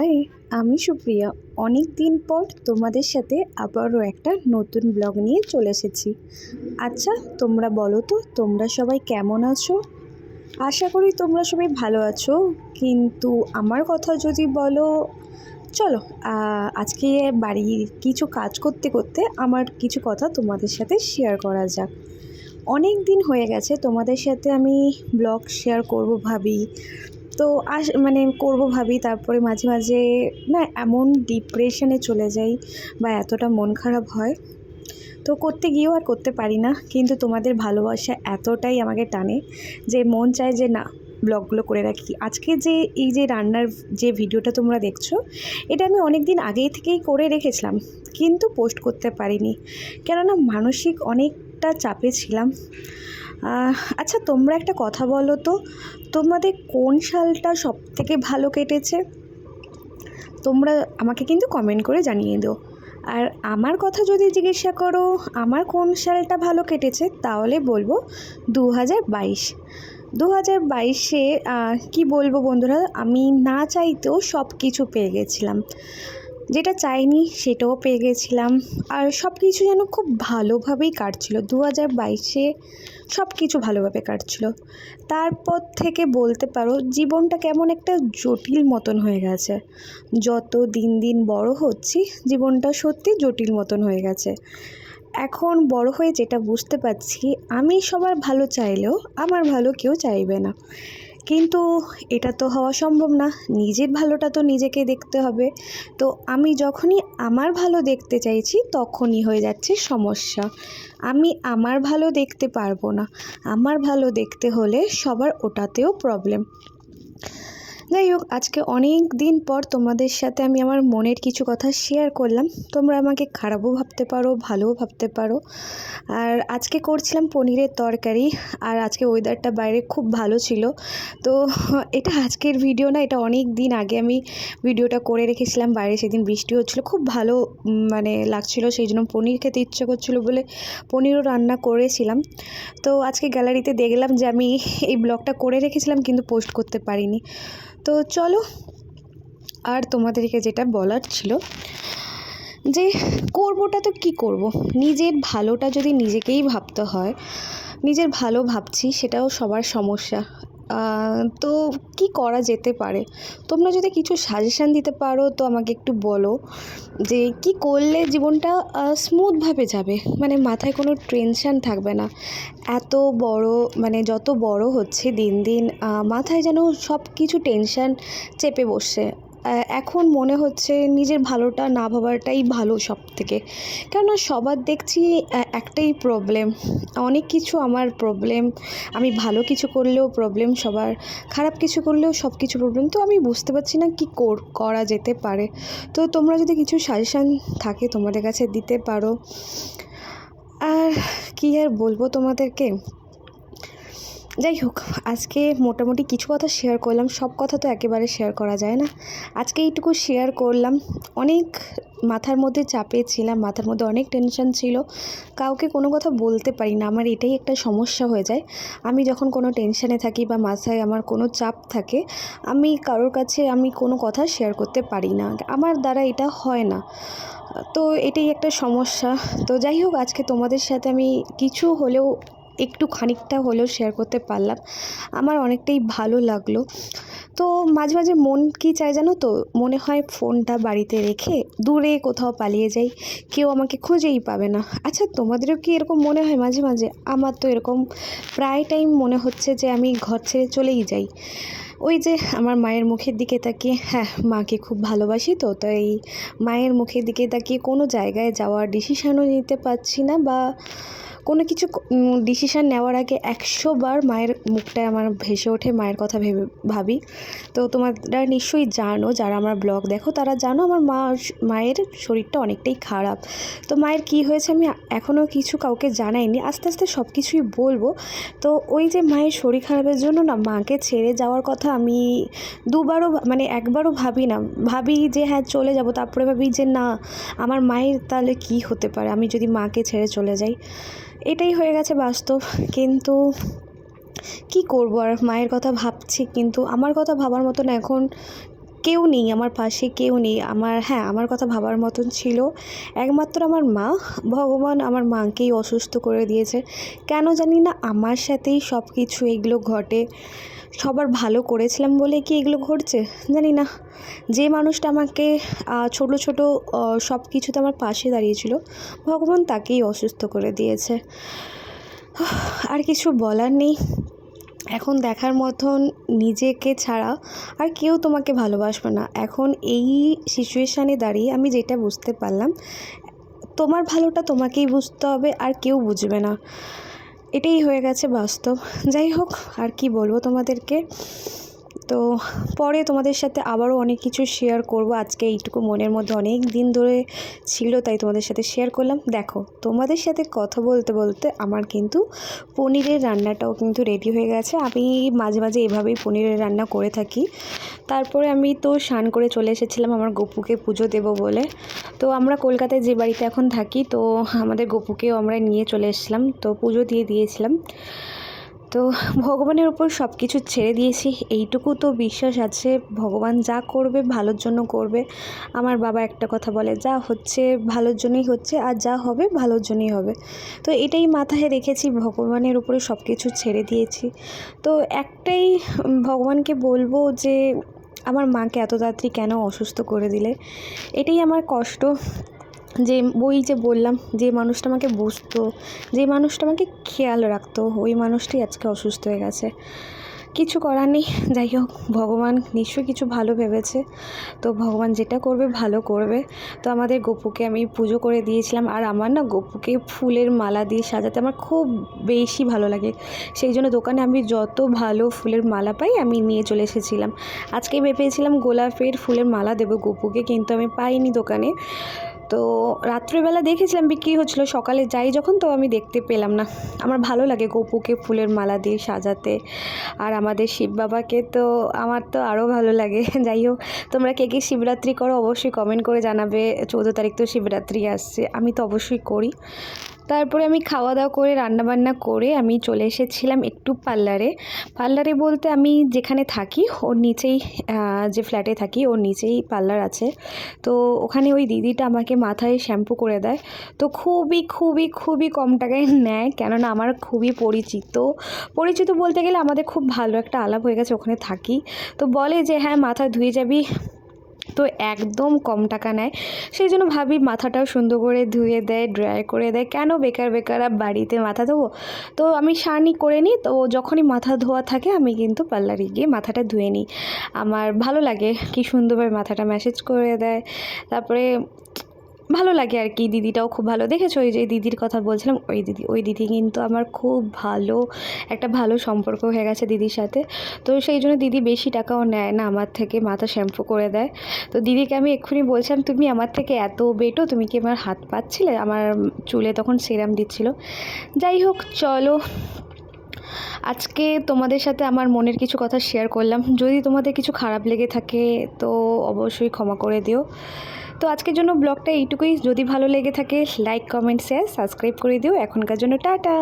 High, আমি সুপ্রিয়া। অনেক দিন পর তোমাদের সাথে আবারও একটা নতুন ব্লগ নিয়ে চলে এসেছি। আচ্ছা তোমরা বলো তো, তোমরা সবাই কেমন আছো? আশা করি তোমরা সবাই ভালো আছো। কিন্তু আমার কথা যদি বলো, চলো আজকে বাড়ির কিছু কাজ করতে করতে আমার কিছু কথা তোমাদের সাথে শেয়ার করা যাক। অনেক দিন হয়ে গেছে, তোমাদের সাথে আমি ব্লগ শেয়ার করব ভাবি। তো আস মানে করব ভাবি, তারপরে মাঝে মাঝে, না, এমন ডিপ্রেশনে চলে যাই বা এতটা মন খারাপ হয়। তো করতে গিয়েও আর করতে পারি না, কিন্তু তোমাদের ভালোবাসা এতটাই আমাকে টানে যে মন চায় যে, না ব্লগগুলো করে রাখি। আজকে যে, এই যে রান্নার যে ভিডিওটা তোমরা দেখছ, এটা আমি অনেক দিন আগেই থেকেই করে রেখেছিলাম, কিন্তু পোস্ট করতে পারিনি। কেননা মানসিক অনেকটা চাপে ছিলাম। আচ্ছা তোমরা একটা কথা বলো তো, তোমাদের কোন সালটা সব থেকে ভালো কেটেছে? তোমরা আমাকে কিন্তু কমেন্ট করে জানিয়ে দিও। আর আমার কথা যদি জিজ্ঞাসা করো, আমার কোন সালটা ভালো কেটেছে, তাহলে বলব দু হাজার বাইশ। দু হাজার বাইশে কী বলব বন্ধুরা, আমি না চাইতেও সব কিছু পেয়ে গেছিলাম। যেটা চাইনি সেটাও পেয়ে গেছিলাম। আর সব কিছু যেন খুব ভালোভাবেই কাটছিল। দু হাজার বাইশে সব কিছু ভালোভাবে কাটছিল। তারপর থেকে বলতে পারো, জীবনটা কেমন একটা জটিল মতন হয়ে গেছে। যত দিন দিন বড় হচ্ছি, জীবনটা সত্যি জটিল মতন হয়ে গেছে। এখন বড় হয়ে যেটা বুঝতে পারছি, আমি সবার ভালো চাইলেও আমার ভালো কেউ চাইবে না। কিন্তু এটা তো হওয়া সম্ভব না। নিজের ভালোটা তো নিজেকে দেখতে হবে। তো আমি যখনই আমার ভালো দেখতে চাইছি, তখনই হয়ে যাচ্ছে সমস্যা। আমি আমার ভালো দেখতে পারব না। আমার ভালো দেখতে হলে সবার ওটাতেও প্রবলেম যাই হোক, আজকে অনেক দিন পর তোমাদের সাথে আমি আমার মনের কিছু কথা শেয়ার করলাম। তোমরা আমাকে খারাপও ভাবতে পারো, ভালোও ভাবতে পারো। আর আজকে করছিলাম পনিরের তরকারি, আর আজকে ওয়েদারটা বাইরে খুব ভালো ছিল। তো এটা আজকের ভিডিও না, এটা অনেক দিন আগে আমি ভিডিওটা করে রেখেছিলাম, বাইরে সেদিন বৃষ্টি হচ্ছিল। খুব ভালো মানে লাগছিল, সেই জন্য পনির খেতে ইচ্ছে করছিল বলে পনিরও রান্না করেছিলাম। তো আজকে গ্যালারিতে দেখলাম যে আমি এই ব্লগটা করে রেখেছিলাম, কিন্তু পোস্ট করতে পারিনি। তো চলো, আর তোমাদেরকে যেটা বলার ছিল যে করবোটা তো কি করব? নিজের ভালোটা যদি নিজেকেই ভাবতে হয়, নিজের ভালো ভাবছি সেটাও সবার সমস্যা। তো কি করা যেতে পারে? তোমরা যদি কিছু সাজেশান দিতে পারো, তো আমাকে একটু বলো যে কি করলে জীবনটা স্মুথভাবে যাবে? মানে মাথায় কোনো টেনশান থাকবে না। এত বড় মানে যত বড় হচ্ছে দিন দিন মাথায় যেন সব কিছু টেনশান চেপে বসছে। এখন মনে হচ্ছে নিজের ভালোটা না ভাবাটাই ভালো সব থেকে কেননা সবার দেখছি একটাই প্রবলেম অনেক কিছু আমার প্রবলেম আমি ভালো কিছু করলেও প্রবলেম সবার খারাপ কিছু করলেও সব কিছু প্রবলেম তো আমি বুঝতে পারছি না কি কর- করা যেতে পারে। তো তোমরা যদি কিছু সাজেশান থাকে তোমাদের কাছে দিতে পারো। আর কি আর বলব তোমাদেরকে? যাই হোক, আজকে মোটামুটি কিছু কথা শেয়ার করলাম, সব কথা তো একেবারে শেয়ার করা যায় না। আজকে এইটুকু শেয়ার করলাম। অনেক মাথার মধ্যে চাপে ছিলাম, মাথার মধ্যে অনেক টেনশন ছিল। কাউকে কোনো কথা বলতে পারি না, আমার এটাই একটা সমস্যা হয়ে যায়। আমি যখন কোনো টেনশানে থাকি বা মাথায় আমার কোনো চাপ থাকে, আমি কারোর কাছে আমি কোনো কথা শেয়ার করতে পারি না। আমার দ্বারা এটা হয় না। তো এটাই একটা সমস্যা। তো যাই হোক, আজকে তোমাদের সাথে আমি কিছু হলেও একটু খানিকটা হলেও শেয়ার করতে পারলাম। আমার অনেকটাই ভালো লাগল। তো মাঝে মাঝে মন কি চায় জানো তো? মনে হয় ফোনটা বাড়িতে রেখে দূরে কোথাও পালিয়ে যাই। কেউ আমাকে খুঁজেই পাবে না। আচ্ছা তোমাদেরও কি এরকম মনে হয় মাঝে মাঝে? আমার তো এরকম প্রায় টাইম মনে হচ্ছে যে আমি ঘর ছেড়ে চলেই যাই। ওই যে আমার মায়ের মুখের দিকে তাকিয়ে হ্যাঁ মাকে খুব ভালোবাসি তো, তাই মায়ের মুখের দিকে তাকিয়ে কোনো জায়গায় যাওয়ার ডিসিশানও নিতে পারছি না বা কোনো কিছু ডিসিশান নেওয়ার আগে একশো বার মায়ের মুখটায় আমার ভেসে ওঠে, মায়ের কথা ভেবে ভাবি। তো তোমরা নিশ্চয়ই জানো, যারা আমার ব্লগ দেখো, তারা জানো আমার মা মায়ের শরীরটা অনেকটাই খারাপ। তো মায়ের কি হয়েছে আমি এখনও কিছু কাউকে জানাইনি, আস্তে আস্তে সব কিছুই বলব। তো ওই যে মায়ের শরীর খারাপের জন্য না মাকে ছেড়ে যাওয়ার কথা আমি দুবারও মানে একবারও ভাবি না। ভাবি যে হ্যাঁ চলে যাব, তারপরে ভাবি যে না, আমার মায়ের তাহলে কি হতে পারে? আমি যদি মাকে ছেড়ে চলে যাই। এটাই হয়ে গেছে বাস্তব। কিন্তু কি করব? আর মায়ের কথা ভাবছি, কিন্তু আমার কথা ভাবার মতন এখন কেউ নেই, আমার পাশে কেউ নেই। আমার হ্যাঁ আমার কথা ভাবার মতন ছিল। একমাত্র আমার মা, ভগবান আমার মাকেই অসুস্থ করে দিয়েছে। কেন জানি না, আমার সাথেই সব কিছু এগুলো ঘটে। সবার ভালো করেছিলাম বলে কি এগুলো ঘটছে? জানি না। যে মানুষটা আমাকে ছোট ছোট সব কিছুতে আমার পাশে দাঁড়িয়েছিল, ভগবান তাকেই অসুস্থ করে দিয়েছে। আর কিছু বলার নেই। এখন দেখার মতন নিজেকে ছাড়া আর কেউ তোমাকে ভালোবাসবে না। এখন এই সিচুয়েশানে দাঁড়িয়ে আমি যেটা বুঝতে পারলাম, তোমার ভালোটা তোমাকেই বুঝতে হবে, আর কেউ বুঝবে না। এটাই হয়ে গেছে বাস্তব। যাই হোক আর কি বলব তোমাদেরকে? তো পরে তোমাদের সাথে আবারও অনেক কিছু শেয়ার করব। আজকে এইটুকু মনের মধ্যে অনেক দিন ধরে ছিল, তাই তোমাদের সাথে শেয়ার করলাম। দেখো, তোমাদের সাথে কথা বলতে বলতে আমার কিন্তু পনিরের রান্নাটাও কিন্তু রেডি হয়ে গেছে। আমি মাঝে মাঝে এভাবেই পনিরের রান্না করে থাকি। তারপরে আমি তো স্নান করে চলে এসেছিলাম আমার গপুকে পুজো দেব বলে। তো আমরা কলকাতায় যে বাড়িতে এখন থাকি, তো আমাদের গপুকেও আমরা নিয়ে চলে এসেছিলাম। তো পুজো দিয়ে দিয়েছিলাম। তো ভগবানের উপর সব কিছু ছেড়ে দিয়েছি। এইটুকু তো বিশ্বাস আছে, ভগবান যা করবে ভালোর জন্য করবে। আমার বাবা একটা কথা বলে, যা হচ্ছে ভালোর জন্যই হচ্ছে, আর যা হবে ভালোর জন্যই হবে। তো এটাই মাথায় রেখেছি, ভগবানের উপরে সব কিছু ছেড়ে দিয়েছি। তো একটাই ভগবানকে বলব যে, আমার মাকে এত তাড়াতাড়ি কেন অসুস্থ করে দিলে? এটাই আমার কষ্ট। যে ওই যে বললাম, যে মানুষটা আমাকে বুঝতো, যে মানুষটা আমাকে খেয়াল রাখতো, ওই মানুষটাই আজকে অসুস্থ হয়ে গেছে। কিছু করার নেই, যাই হোক, ভগবান নিশ্চয়ই কিছু ভালো ভেবেছে। তো ভগবান যেটা করবে, ভালো করবে। তো আমাদের গপুকে আমি পুজো করে দিয়েছিলাম, আর আমার না গপুকে ফুলের মালা দিয়ে সাজাতে আমার খুব বেশি ভালো লাগে। সেই জন্য দোকানে আমি যত ভালো ফুলের মালা পাই, আমি নিয়ে চলে এসেছিলাম। আজকে ভেবেছিলাম গোলাপের ফুলের মালা দেবো গপুকে, কিন্তু আমি পাইনি দোকানে। তো রাত্রিবেলা দেখেছিলাম বিক্রি হচ্ছিল। সকালে যাই যখন, তো আমি দেখতে পেলাম না। আমার ভালো লাগে গোপুকে ফুলের মালা দিয়ে সাজাতে। আর আমাদের শিব বাবাকে তো আমার তো আরও ভালো লাগে। যাই হোক, তোমরা কে কে শিবরাত্রি করো অবশ্যই কমেন্ট করে জানাবে। চৌদ্দ তারিখ তো শিবরাত্রি আসছে, আমি তো অবশ্যই করি। তারপরে আমি খাওয়া দাওয়া করে, রান্নাবান্না করে আমি চলে এসেছিলাম একটু পার্লারে। পার্লারে বলতে আমি যেখানে থাকি, ওর নিচেই যে ফ্ল্যাটে থাকি, ওর নিচেই পার্লার আছে। তো ওখানে ওই দিদিটা আমাকে মাথায় শ্যাম্পু করে দেয়। তো খুবই খুবই খুবই কম টাকায় নেয়, কেননা আমার খুবই পরিচিত। পরিচিত বলতে গেলে আমাদের খুব ভালো একটা আলাপ হয়ে গেছে ওখানে থাকি। তো বলে যে হ্যাঁ মাথা ধুয়ে যাবি। তো একদম কম টাকা নেয়। সেই জন্য ভাবি মাথাটাও সুন্দর করে ধুয়ে দেয় ড্রাই করে দেয়। কেন বেকার বেকার বাড়িতে মাথা ধোবো? তো আমি সানি করে নিই, তো যখনই মাথা ধোয়া থাকে আমি কিন্তু পার্লারে গিয়ে মাথাটা ধুয়ে নিই। আমার ভালো লাগে কি সুন্দরভাবে মাথাটা ম্যাসেজ করে দেয়। তারপরে ভালো লাগে আর কি, দিদিটাও খুব ভালো। দেখেছ ওই যে দিদির কথা বলছিলাম, ওই দিদি ওই দিদি কিন্তু আমার খুব ভালো, একটা ভালো সম্পর্ক হয়ে গেছে দিদির সাথে। তো সেই জন্য দিদি বেশি টাকাও নেয় না আমার থেকে, মাথা শ্যাম্পু করে দেয়। তো দিদিকে আমি এক্ষুনি বলছিলাম, তুমি আমার থেকে এত বেটো, তুমি কি আমার হাত পাচ্ছিলে আমার চুলে তখন সেরাম দিচ্ছিল। যাই হোক, চলো। আজকে তোমাদের সাথে আমার মনের কিছু কথা শেয়ার করলাম। যদি তোমাদের কিছু খারাপ লেগে থাকে, তো অবশ্যই ক্ষমা করে দিও। তো আজকের জন্য ব্লগটা এইটুকুই। যদি ভালো লেগে থাকে লাইক কমেন্ট শেয়ার সাবস্ক্রাইব করে দিও। এখনকার জন্য টাটা।